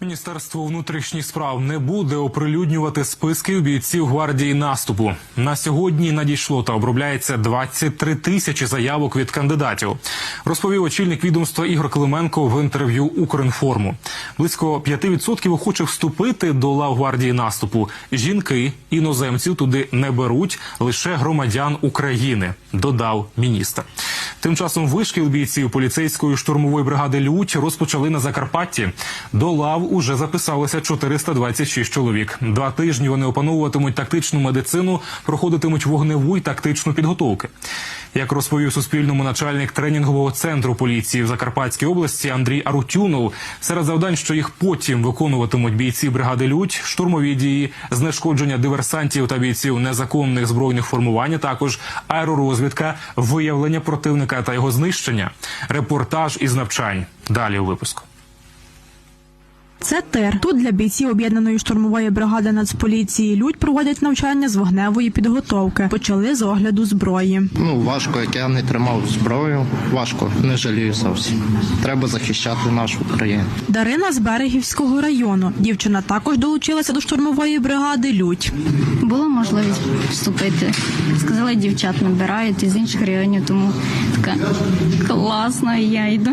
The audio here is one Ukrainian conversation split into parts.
Міністерство внутрішніх справ не буде оприлюднювати списки бійців гвардії наступу. На сьогодні надійшло та обробляється 23 тисячі заявок від кандидатів. Розповів очільник відомства Ігор Клименко в інтерв'ю Укрінформу. Близько 5% охочих вступити до лав гвардії наступу. Жінки іноземців туди не беруть лише громадян України. Додав міністр. Тим часом вишкіл бійців поліцейської штурмової бригади Лють розпочали на Закарпатті. До лав уже записалося 426 чоловік. Два тижні вони опановуватимуть тактичну медицину, проходитимуть вогневу й тактичну підготовки. Як розповів Суспільному начальник тренінгового центру поліції в Закарпатській області Андрій Арутюнов, серед завдань, що їх потім виконуватимуть бійці бригади Лють, штурмові дії, знешкодження диверсантів та бійців незаконних збройних формувань, а також аеророзвідка, виявлення противника та його знищення, репортаж із навчань. Далі у випуску. Це тир. Тут для бійців об'єднаної штурмової бригади Нацполіції Людь проводять навчання з вогневої підготовки. Почали з огляду зброї. Ну, важко, як я не тримав зброю. Важко, не жалію зовсім. Треба захищати нашу країну. Дарина з Берегівського району. Дівчина також долучилася до штурмової бригади Людь. Була можливість вступити. Сказали, дівчат набирають із інших районів, тому така класно, я йду.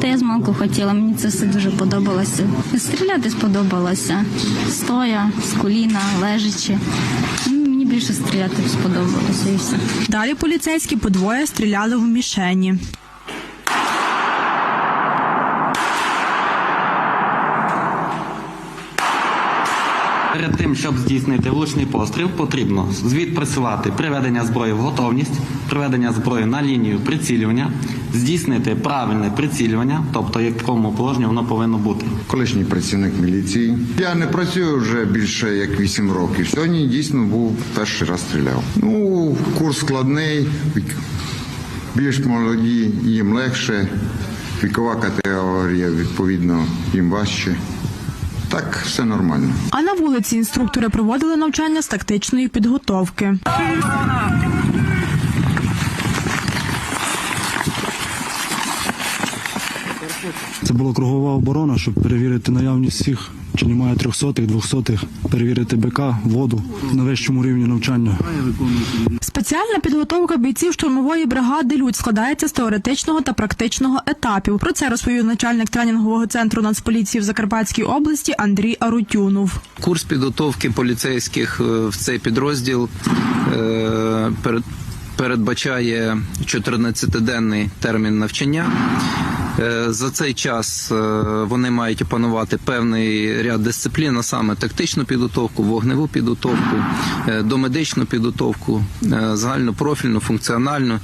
Та я з малку хотіла, мені це все дуже подобалося. Стріляти сподобалося. Стоя, з коліна, лежачи. Ну, Мені більше стріляти сподобалося і все. Далі поліцейські подвоє стріляли в мішені. Перед тим, щоб здійснити влучний постріл, потрібно відпрацювати приведення зброї в готовність, приведення зброї на лінію прицілювання, здійснити правильне прицілювання, тобто в якому положенні воно повинно бути. колишній працівник міліції. Я не працюю вже більше як 8 років. Сьогодні дійсно був перший раз стріляв. Ну, курс складний, більш молоді, їм легше, вікова категорія, відповідно, їм важче. Так, все нормально. А на вулиці інструктори проводили навчання з тактичної підготовки. Це була кругова оборона, щоб перевірити наявність всіх, чи немає трьохсотих, двохсотих, перевірити БК, воду на вищому рівні навчання. Спеціальна підготовка бійців штурмової бригади Людь складається з теоретичного та практичного етапів. Про це розповів начальник тренінгового центру Нацполіції в Закарпатській області Андрій Арутюнов. Курс підготовки поліцейських е, в цей підрозділ е, перед- передбачає 14-денний термін навчання. Е, За цей час е, вони мають опанувати певний ряд дисциплін, а саме тактичну підготовку, вогневу підготовку, е, домедичну підготовку, е, загальнопрофільну, функціональну,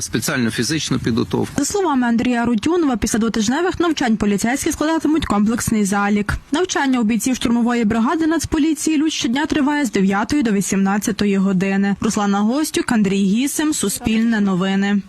спеціальну фізичну підготовку. За словами Андрія Рутюнова, після двотижневих навчань поліцейські складатимуть комплексний залік. Навчання у бійців штурмової бригади Нацполіції Людь щодня триває з 9 до 18 години. Руслана Гостюк, Андрій Гісем, Суспільне новини.